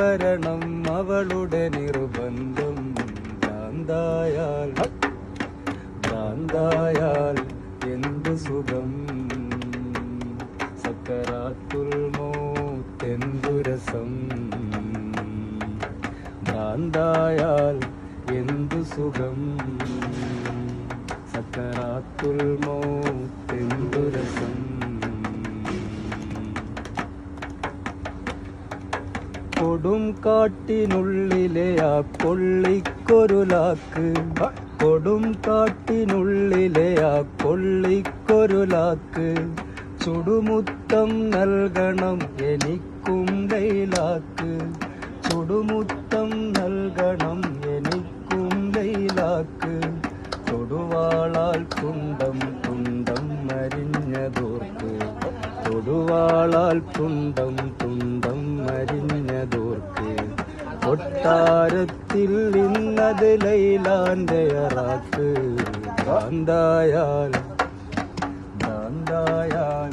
വരണം അവളുടെ നിർബന്ധം. ഭ്രാന്തായാൽ ഭ്രാന്തായാൽ എന്ത് സുഖം? സക്കരാത്തുൽ മൗത്തെന്തു രസം? ഭ്രാന്തായാൽ എന്തു സുഖം? സക്കരാത്തുൽ മൗത്തെന്തു കൊടും കാട്ടിനുള്ളിലെ ആ കൊള്ളിക്കൊരുലാക്ക് കൊടും കാട്ടിനുള്ളിലെ ആ കൊള്ളിക്കൊരുലാക്ക് ചുടുമുത്തം നൽകണം എനിക്കും ലൈലാക്ക് ചുടുമുത്തം നൽകണം എനിക്കും ലൈലാക്ക് തൊടുവാളാൽ തുണ്ടം തൊടുവാളാൽ തുണ്ടം തുണ്ടം മരിഞ്ഞതോർക്ക്. കൊട്ടാരത്തിൽ ഇന്നത് ലൈലാന്റെ അറാക്ക്. കാന്തായാൽ കാന്തായാൽ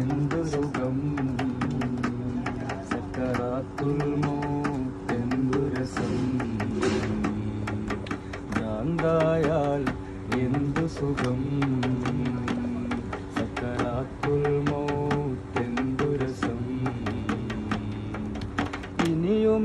എന്തു സുഖം സക്കറാത്തുൽ എന്തു രസം ഭ്രാന്തായാൽ എന്തു സുഖം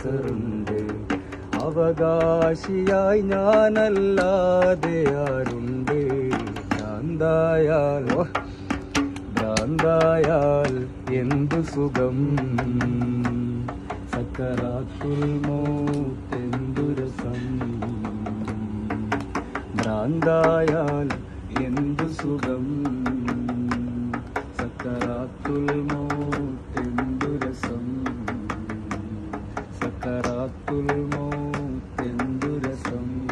കസറുണ്ട് അവകാശിയായി ഞാനല്ലാതെ ആരുണ്ട്? ഭ്രാന്തായാൽ ഓ, ഭ്രാന്തായാൽ എന്തു സുഖം? സക്കറാത്തുൽ മോത്തെന്തു രസം? ഭ്രാന്തായാൽ എന്തു സുഖം? സക്കറാത്തുൽ മൗ तु मौ तेन्दुरसम्